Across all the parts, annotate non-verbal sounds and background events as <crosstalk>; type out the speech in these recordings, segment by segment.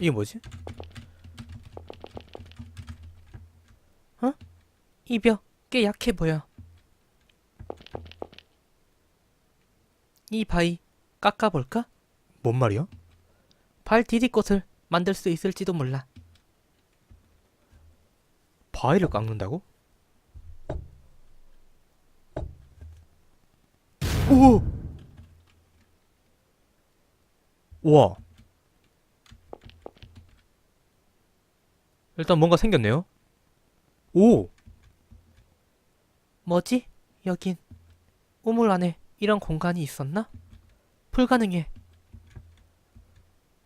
이게 뭐지? 어? 이 벽 꽤 약해 보여. 이 바위 깎아볼까? 뭔 말이야? 발 디디꽃을 만들 수 있을지도 몰라. 바위를 깎는다고? 오! 우와. 일단 뭔가 생겼네요. 오! 뭐지? 여긴 우물 안에 이런 공간이 있었나? 불가능해.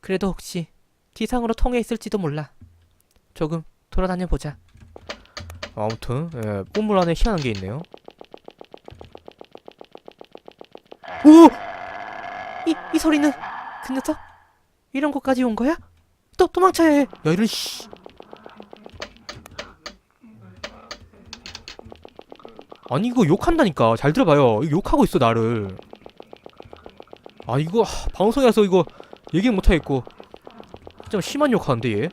그래도 혹시 지상으로 통해 있을지도 몰라. 조금 돌아다녀 보자. 아무튼 예, 우물 안에 희한한 게 있네요. 오! 이, 이 소리는 그 녀석? 이런 곳까지 온 거야? 또 도망쳐야 해. 야 이런 씨. 아니 이거 욕한다니까. 잘 들어봐요. 이거 욕하고 있어 나를. 아 이거 하, 방송에서 이거 얘기 못하겠고. 좀 심한 욕하는데 얘?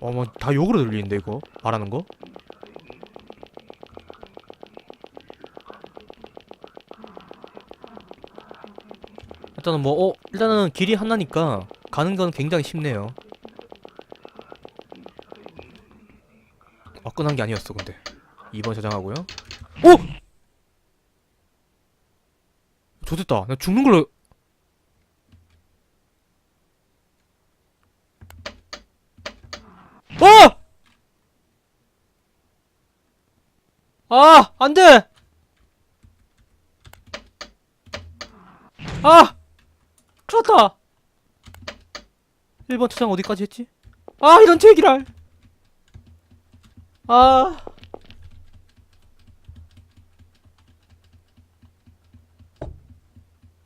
어머 다 욕으로 들리는데 이거? 말하는 거 일단은 뭐, 어, 일단은 길이 하나니까 가는 건 굉장히 쉽네요. 화끈한 게 아니었어, 근데. 2번 저장하고요. 오! 좋됐다. 나 죽는 걸로. 어! 아! 났다! 1번 투장 어디까지 했지? 아, 이런 제기랄! 아.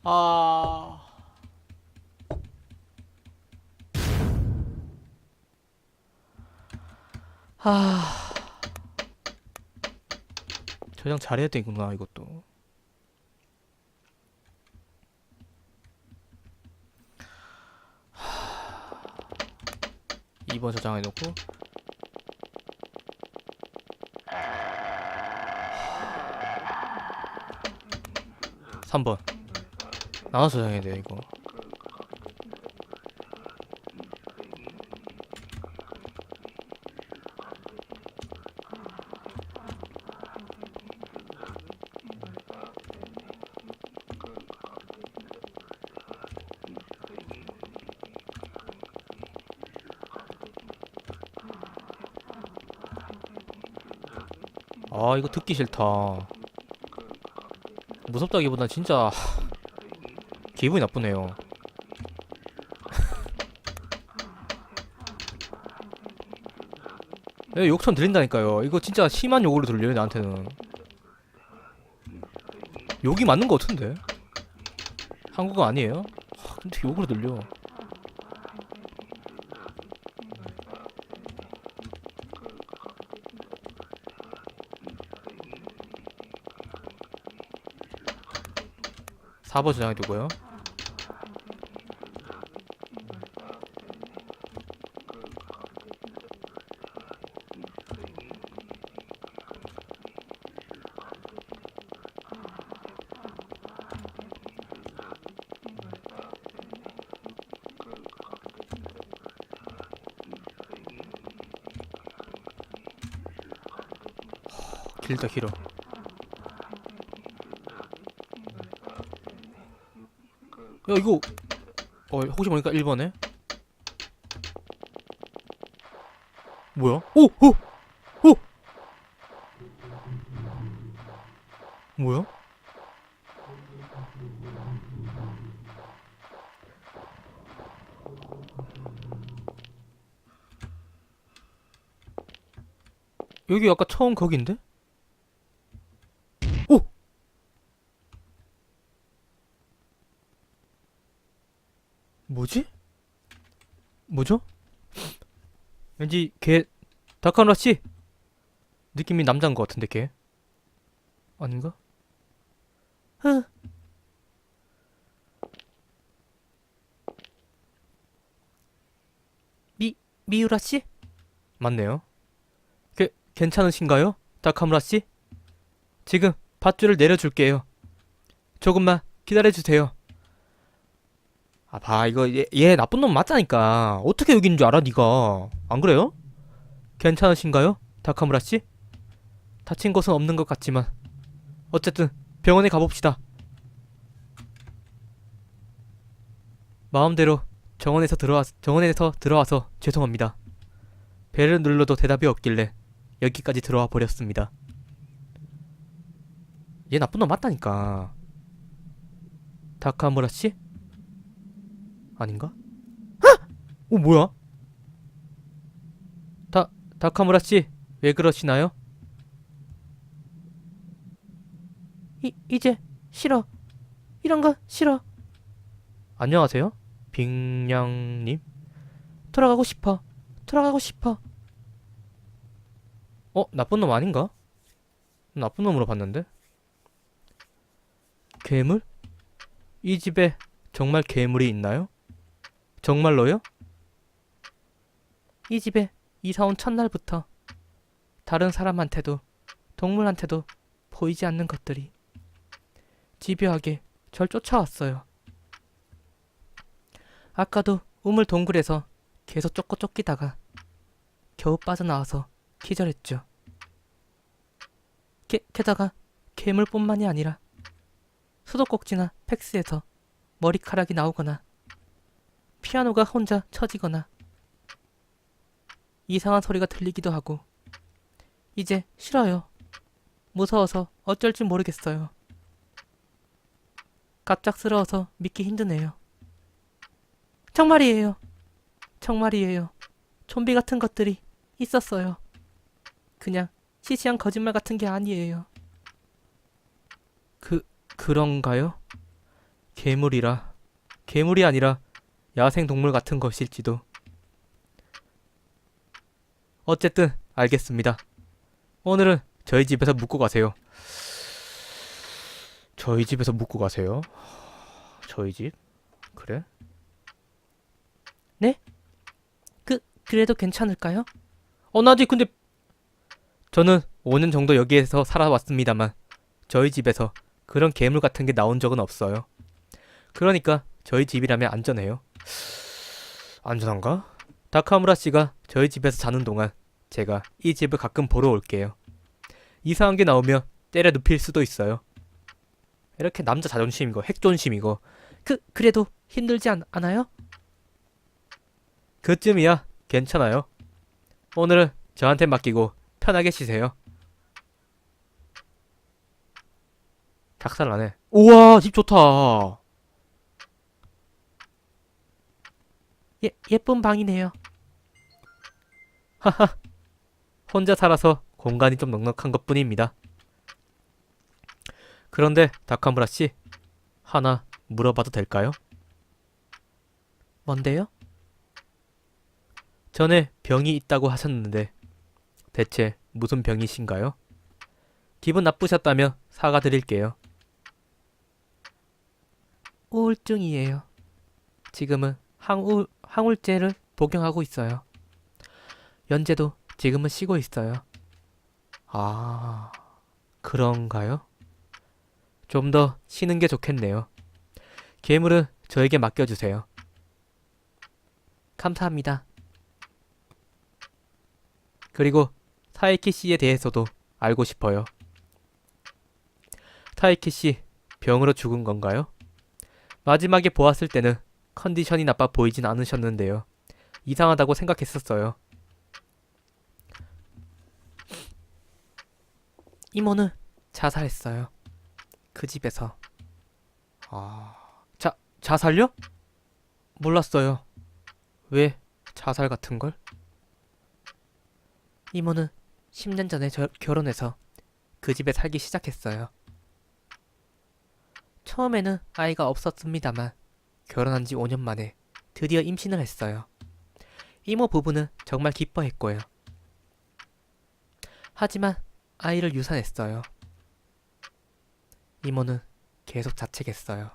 아. 아. 저장 잘해야 되구나, 이것도. 하... 2번 저장해 놓고. 3번. 나눠서 저장해야 돼 이거 아 이거 듣기 싫다. 무섭다기보단 진짜 기분이 나쁘네요. <laughs> 예, 욕처럼 들린다니까요. 이거 진짜 심한 욕으로 들려요 나한테는. 욕이 맞는 거 같은데? 한국어 아니에요? 하, 근데 욕으로 들려 4번 저장해 두고요. 길다 길어. 야 이거 어 혹시 모르니까 1번에 뭐야? 오! 오! 오! 뭐야? 여기 아까 처음 거긴데? 오! 뭐지? 뭐죠? 왠지 걔 다카누라 씨 느낌이 남자인 것 같은데 걔 아닌가? 흐. 미 미우라 씨? 맞네요. 게, 괜찮으신가요? 다카무라 씨? 지금 밧줄을 내려줄게요. 조금만 기다려주세요. 아, 봐, 이거 얘, 얘 나쁜 놈 맞다니까. 어떻게 여기 있는 줄 알아, 니가? 안 그래요? 괜찮으신가요? 다카무라 씨? 다친 곳은 없는 것 같지만 어쨌든 병원에 가봅시다. 마음대로 정원에서 들어와 정원에서 들어와서 죄송합니다. 배를 눌러도 대답이 없길래 여기까지 들어와 버렸습니다. 얘 나쁜 놈 맞다니까. 다카무라 씨? 아닌가? 헉! 어 뭐야? 다 다카무라 씨 왜 그러시나요? 이 이제 싫어. 이런 거 싫어. 안녕하세요. 빙냥님. 돌아가고 싶어. 돌아가고 싶어. 어 나쁜 놈 아닌가? 나쁜 놈으로 봤는데. 괴물? 이 집에 정말 괴물이 있나요? 정말로요? 이 집에 이사 온 첫날부터 다른 사람한테도 동물한테도 보이지 않는 것들이 집요하게 절 쫓아왔어요. 아까도 우물 동굴에서 계속 쫓고 쫓기다가 겨우 빠져나와서 기절했죠. 게, 게다가 괴물뿐만이 아니라 수도꼭지나 팩스에서 머리카락이 나오거나 피아노가 혼자 쳐지거나 이상한 소리가 들리기도 하고 이제 싫어요. 무서워서 어쩔 줄 모르겠어요. 갑작스러워서 믿기 힘드네요. 정말이에요. 정말이에요. 좀비 같은 것들이 있었어요. 그냥 시시한 거짓말 같은 게 아니에요. 그 그런가요? 괴물이라 괴물이 아니라 야생 동물 같은 것일지도. 어쨌든 알겠습니다. 오늘은 저희 집에서 묵고 가세요. 저희 집에서 묵고 가세요. 저희 집? 그래? 네? 그 그래도 괜찮을까요? 어, 나 아직 근데 저는 5년 정도 여기에서 살아왔습니다만 저희 집에서 그런 괴물 같은 게 나온 적은 없어요. 그러니까 저희 집이라면 안전해요. 안전한가? 다카무라 씨가 저희 집에서 자는 동안 제가 이 집을 가끔 보러 올게요. 이상한 게 나오면 때려 눕힐 수도 있어요. 이렇게 남자 자존심이고 핵존심이고 그 그래도 힘들지 않, 않아요? 그쯤이야 괜찮아요. 오늘은 저한테 맡기고 편하게 쉬세요. 작살 나네. 우와 집 좋다. 예 예쁜 방이네요. 하하 혼자 살아서 공간이 좀 넉넉한 것 뿐입니다. 그런데 다카무라 씨 하나 물어봐도 될까요? 뭔데요? 전에 병이 있다고 하셨는데 대체 무슨 병이신가요? 기분 나쁘셨다며 사과드릴게요. 우울증이에요. 지금은 항우, 항울제를 복용하고 있어요. 연재도 지금은 쉬고 있어요. 아, 그런가요? 좀 더 쉬는 게 좋겠네요. 괴물은 저에게 맡겨주세요. 감사합니다. 그리고 타이키 씨에 대해서도 알고 싶어요. 타이키 씨 병으로 죽은 건가요? 마지막에 보았을 때는 컨디션이 나빠 보이진 않으셨는데요. 이상하다고 생각했었어요. 이모는 자살했어요. 그 집에서. 아, 자, 자살요? 몰랐어요. 왜 자살 같은 걸? 이모는 10년 전에 저, 결혼해서 그 집에 살기 시작했어요. 처음에는 아이가 없었습니다만 결혼한 지 5년 만에 드디어 임신을 했어요. 이모 부부는 정말 기뻐했고요. 하지만 아이를 유산했어요. 이모는 계속 자책했어요.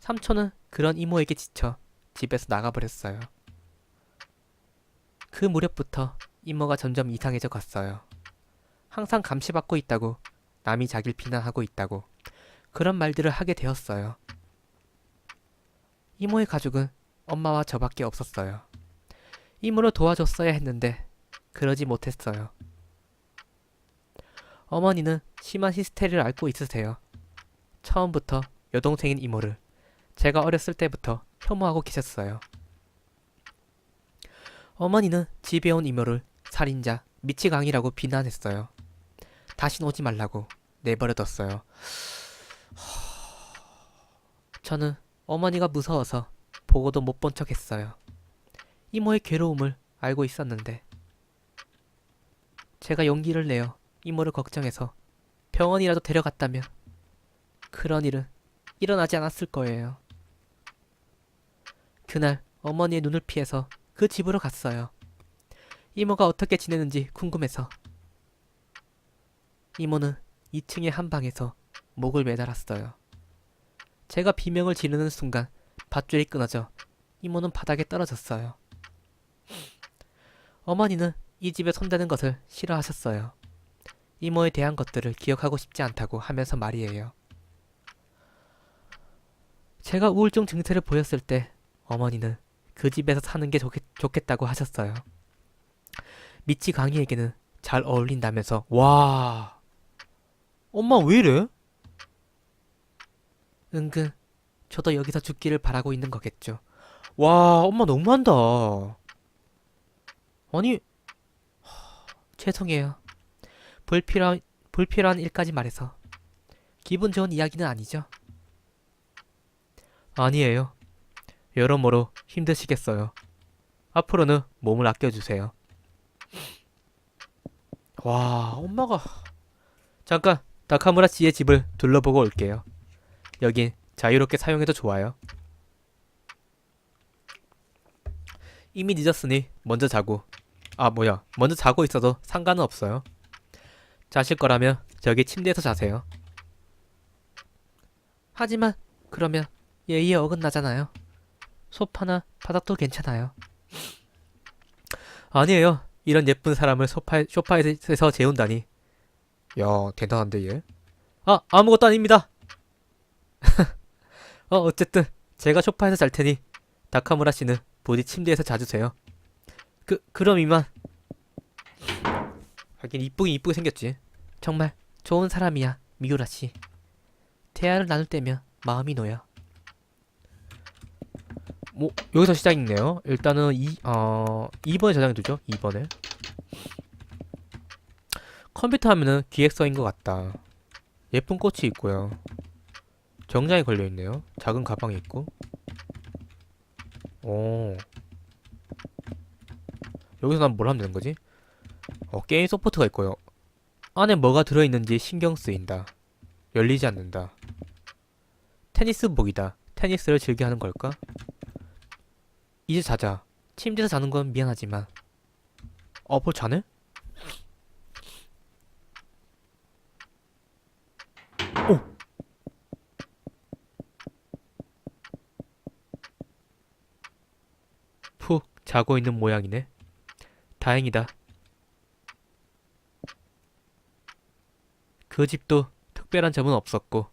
삼촌은 그런 이모에게 지쳐 집에서 나가버렸어요. 그 무렵부터 이모가 점점 이상해져 갔어요. 항상 감시받고 있다고, 남이 자기를 비난하고 있다고, 그런 말들을 하게 되었어요. 이모의 가족은 엄마와 저밖에 없었어요. 이모를 도와줬어야 했는데, 그러지 못했어요. 어머니는 심한 히스테리를 앓고 있으세요. 처음부터 여동생인 이모를 제가 어렸을 때부터 혐오하고 계셨어요. 어머니는 집에 온 이모를 살인자, 미치광이라고 비난했어요. 다신 오지 말라고 내버려뒀어요. 저는 어머니가 무서워서 보고도 못 본 척 했어요. 이모의 괴로움을 알고 있었는데 제가 용기를 내어 이모를 걱정해서 병원이라도 데려갔다면 그런 일은 일어나지 않았을 거예요. 그날 어머니의 눈을 피해서 그 집으로 갔어요. 이모가 어떻게 지내는지 궁금해서. 이모는 2층의 한 방에서 목을 매달았어요. 제가 비명을 지르는 순간 밧줄이 끊어져 이모는 바닥에 떨어졌어요. 어머니는 이 집에 손대는 것을 싫어하셨어요. 이모에 대한 것들을 기억하고 싶지 않다고 하면서 말이에요. 제가 우울증 증세를 보였을 때 어머니는 그 집에서 사는 게 좋겠, 좋겠다고 하셨어요. 미치 강희에게는 잘 어울린다면서 와 엄마 왜 이래? 은근 저도 여기서 죽기를 바라고 있는 거겠죠. 와 엄마 너무한다. 아니 하, 죄송해요. 불필요한 불필요한 일까지 말해서 기분 좋은 이야기는 아니죠. 아니에요. 여러모로 힘드시겠어요. 앞으로는 몸을 아껴주세요. 와, 엄마가. 잠깐, 다카무라 씨의 집을 둘러보고 올게요. 여긴 자유롭게 사용해도 좋아요. 이미 늦었으니 먼저 자고. 아, 뭐야. 먼저 자고 있어도 상관은 없어요. 자실 거라면 저기 침대에서 자세요. 하지만 그러면 예의에 어긋나잖아요. 소파나 바닥도 괜찮아요. <laughs> 아니에요. 이런 예쁜 사람을 소파에, 소파에서 재운다니. 야, 대단한데 얘. 아, 아무것도 아닙니다. <laughs> 어, 어쨌든 제가 소파에서 잘 테니 다카무라 씨는 부디 침대에서 자주세요. 그, 그럼 이만. 하긴 이쁘긴 이쁘게 생겼지. 정말 좋은 사람이야, 미우라 씨. 대화를 나눌 때면 마음이 놓여. 뭐 여기서 시작이네요. 일단은 이 어, 2번에 저장해 두죠. 2번에. 컴퓨터 하면은 기획서인 것 같다. 예쁜 꽃이 있고요. 정장이 걸려 있네요. 작은 가방이 있고. 오. 여기서 난 뭘 하면 되는 거지? 어, 게임 소프트가 있고요. 안에 뭐가 들어있는지 신경 쓰인다. 열리지 않는다. 테니스복이다. 테니스를 즐겨 하는 걸까? 이제 자자. 침대에서 자는 건 미안하지만. 어, 뭘 자네? 오! 푹 자고 있는 모양이네. 다행이다. 그 집도 특별한 점은 없었고,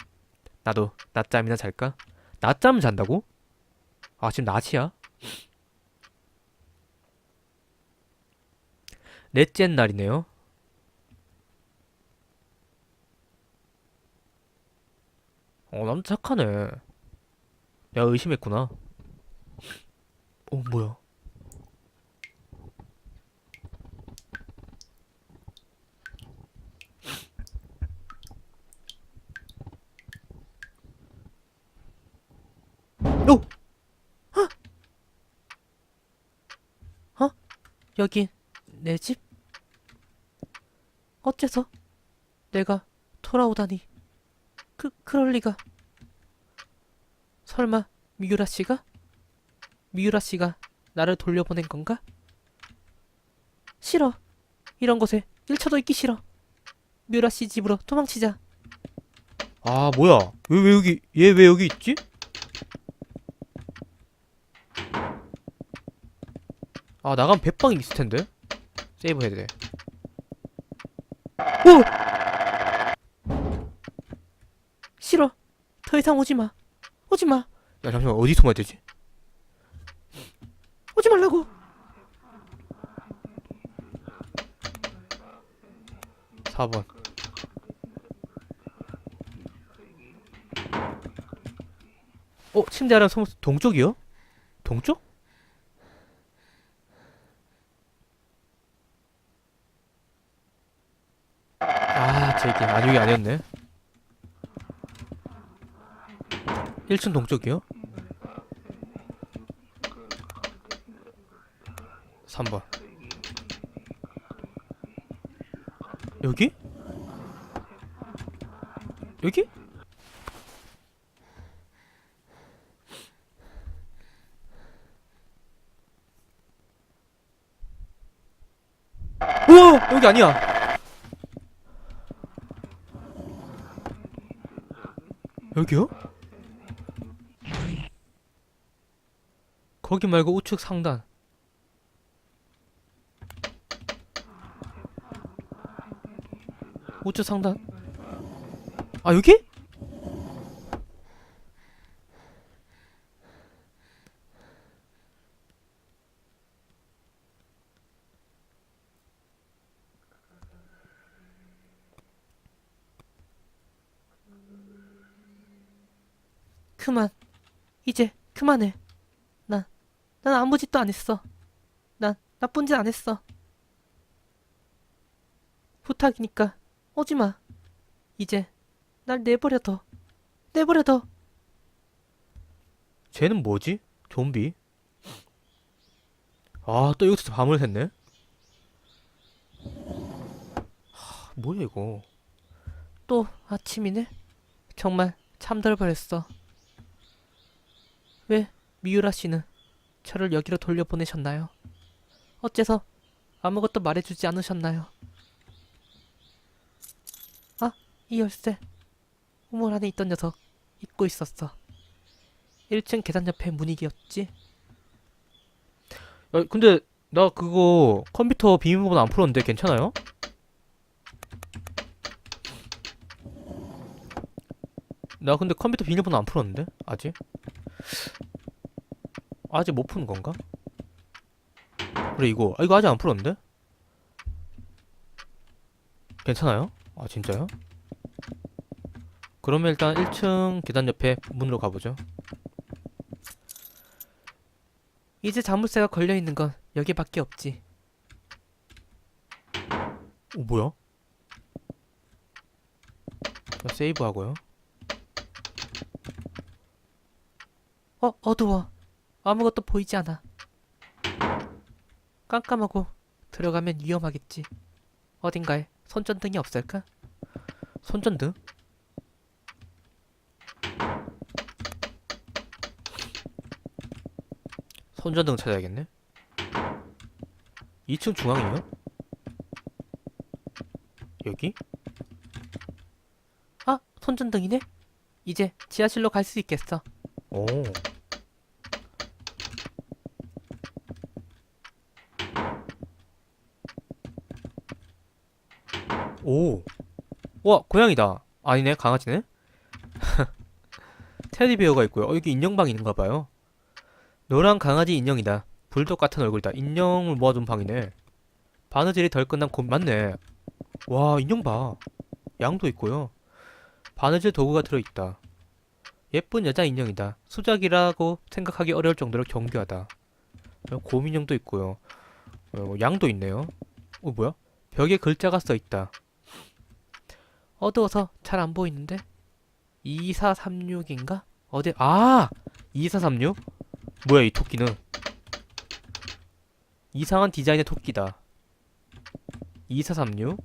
나도 낮잠이나 잘까? 낮잠 잔다고? 아, 지금 낮이야? 넷째 날이네요. 어, 남자 착하네. 내가 의심했구나. 어, 뭐야. 오! 어? 어? 여긴 내 집? 어째서 내가 돌아오다니? 그, 그럴 리가. 설마, 미유라 씨가? 미유라 씨가 나를 돌려보낸 건가? 싫어. 이런 곳에 1초도 있기 싫어. 뮤라 씨 집으로 도망치자. 아, 뭐야? 왜, 왜 여기, 얘 왜 여기 있지? 아, 나가면 배빵이 있을 텐데? 세이브 해야 돼. 오! 싫어. 더 이상 오지 마. 오지 마. 야, 잠시만, 어디 숨어야 되지? 오지 말라고. 4번. 어, 침대 아래 성 동쪽이요? 동쪽? 여기 아니었네. 1층 동쪽이요? 3번. 여기? 여기? 우와! 여기 아니야! 여기요? 거기 말고 우측 상단. 우측 상단. 아, 여기? 그만. 이제 그만해. 난, 난 아무 짓도 안 했어. 난 나쁜 짓 안 했어. 부탁이니까 오지 마. 이제 날 내버려둬. 내버려둬. 쟤는 뭐지? 좀비? 아, 또 여기서 밤을 샜네? 하, 뭐야, 이거. 또 아침이네? 정말 뻔했어. 왜 미유라 씨는 저를 여기로 돌려보내셨나요? 어째서 아무것도 말해주지 않으셨나요? 아, 이 열쇠. 우물 안에 있던 녀석 잊고 있었어. 1층 계단 옆에 문이기였지. 야, 근데 나 그거 컴퓨터 비밀번호 안 풀었는데 괜찮아요? 나 근데 컴퓨터 비밀번호 안 풀었는데 아직? 아직 못 푸는 건가? 그래 이거 아, 이거 아직 안 풀었는데? 괜찮아요? 아 진짜요? 그러면 일단 1층 계단 옆에 문으로 가보죠. 이제 자물쇠가 걸려 있는 건 여기밖에 없지. 오 뭐야? 자, 세이브 하고요. 어 어두워. 아무것도 보이지 않아. 깜깜하고 들어가면 위험하겠지. 어딘가에 손전등이 없을까? 손전등? 손전등 찾아야겠네. 2층 중앙이요? 여기? 아, 손전등이네? 이제 지하실로 갈 수 있겠어. 오. 오. 와, 고양이다. 아니네, 강아지네. <laughs> 테디베어가 있고요. 어, 여기 인형방이 있는가 봐요. 노란 강아지 인형이다. 불독 같은 얼굴이다. 인형을 모아둔 방이네. 바느질이 덜 끝난 곰 맞네. 와, 인형 봐. 양도 있고요. 바느질 도구가 들어있다. 예쁜 여자 인형이다. 수작이라고 생각하기 어려울 정도로 정교하다. 어, 곰 인형도 있고요. 어, 양도 있네요. 어, 뭐야? 벽에 글자가 써 있다. 어두워서 잘 안 보이는데? 2436인가? 어디, 아! 2436? 뭐야, 이 토끼는? 이상한 디자인의 토끼다. 2436?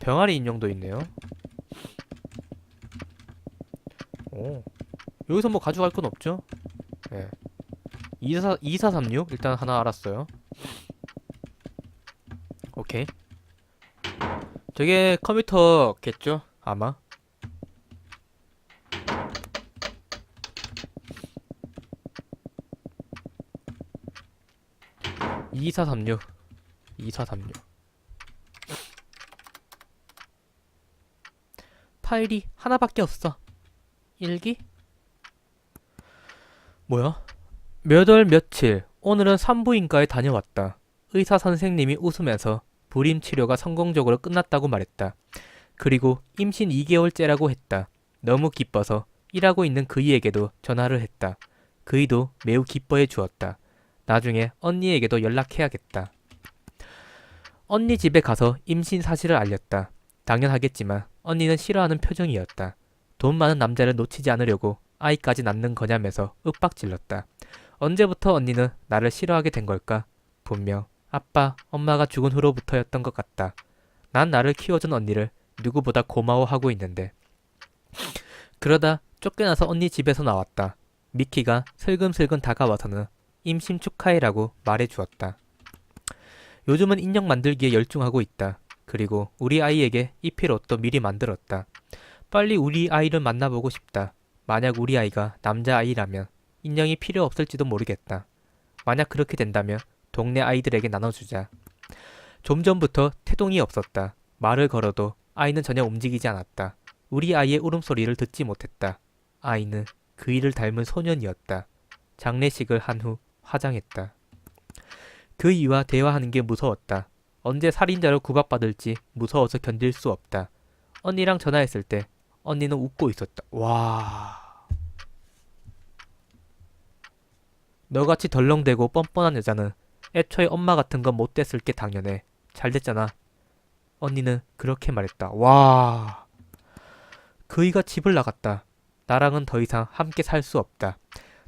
병아리 인형도 있네요. 오. 여기서 뭐 가져갈 건 없죠? 예. 24, 2436 일단 하나 알았어요. 오케이. 저게 컴퓨터겠죠? 아마. (2436) (2436) 파일이 하나밖에 없어 일기? 뭐야? 몇월 며칠 오늘은 산부인과에 다녀왔다. 의사 선생님이 웃으면서 불임 치료가 성공적으로 끝났다고 말했다. 그리고 임신 2개월째라고 했다. 너무 기뻐서 일하고 있는 그이에게도 전화를 했다. 그이도 매우 기뻐해 주었다. 나중에 언니에게도 연락해야겠다. 언니 집에 가서 임신 사실을 알렸다. 당연하겠지만 언니는 싫어하는 표정이었다. 돈 많은 남자를 놓치지 않으려고 아이까지 낳는 거냐면서 윽박질렀다. 언제부터 언니는 나를 싫어하게 된 걸까? 분명 아빠, 엄마가 죽은 후로부터였던 것 같다. 난 나를 키워준 언니를 누구보다 고마워하고 있는데. 그러다 쫓겨나서 언니 집에서 나왔다. 미키가 슬금슬금 다가와서는 임신 축하해라고 말해 주었다. 요즘은 인형 만들기에 열중하고 있다. 그리고 우리 아이에게 입힐 옷도 미리 만들었다. 빨리 우리 아이를 만나보고 싶다. 만약 우리 아이가 남자아이라면 인형이 필요 없을지도 모르겠다. 만약 그렇게 된다면 동네 아이들에게 나눠주자. 좀 전부터 태동이 없었다. 말을 걸어도 아이는 전혀 움직이지 않았다. 우리 아이의 울음소리를 듣지 못했다. 아이는 그 이를 닮은 소년이었다. 장례식을 한 후 화장했다. 그 이와 대화하는 게 무서웠다. 언제 살인자로 구박받을지 무서워서 견딜 수 없다. 언니랑 전화했을 때 언니는 웃고 있었다. 와. 너같이 덜렁대고 뻔뻔한 여자는 애초에 엄마 같은 건 못 됐을 게 당연해. 잘 됐잖아. 언니는 그렇게 말했다. 와. 그이가 집을 나갔다. 나랑은 더 이상 함께 살 수 없다.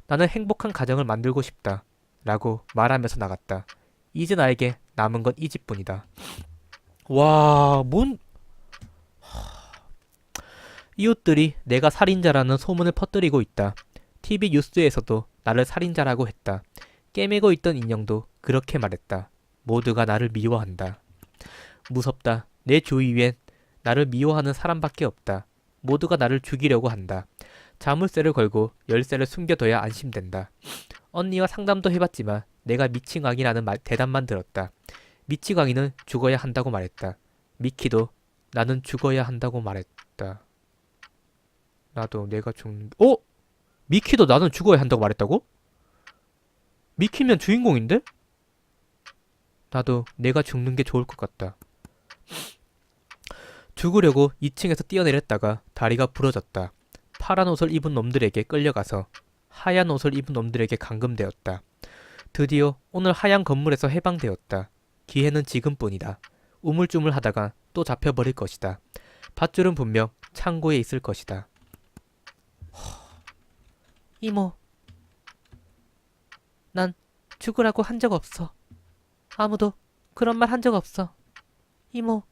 나는 행복한 가정을 만들고 싶다. 라고 말하면서 나갔다. 이제 나에게 남은 건 이 집뿐이다. 와, 뭔. 이웃들이 내가 살인자라는 소문을 퍼뜨리고 있다. TV 뉴스에서도 나를 살인자라고 했다. 깨매고 있던 인형도 그렇게 말했다. 모두가 나를 미워한다. 무섭다. 내 주위엔 나를 미워하는 사람밖에 없다. 모두가 나를 죽이려고 한다. 자물쇠를 걸고 열쇠를 숨겨둬야 안심된다. 언니와 상담도 해봤지만 내가 미치광이라는 말, 대답만 들었다. 미치광이는 죽어야 한다고 말했다. 미키도 나는 죽어야 한다고 말했다. 나도 내가 죽는 어? 미키도 나는 죽어야 한다고 말했다고? 미키면 주인공인데? 나도 내가 죽는 게 좋을 것 같다. 죽으려고 2층에서 뛰어내렸다가 다리가 부러졌다. 파란 옷을 입은 놈들에게 끌려가서 하얀 옷을 입은 놈들에게 감금되었다. 드디어 오늘 하얀 건물에서 해방되었다. 기회는 지금뿐이다. 우물쭈물 하다가 또 잡혀버릴 것이다. 밧줄은 분명 창고에 있을 것이다. 이모, 난 죽으라고 한 적 없어. 아무도 그런 말 한 적 없어. 이모,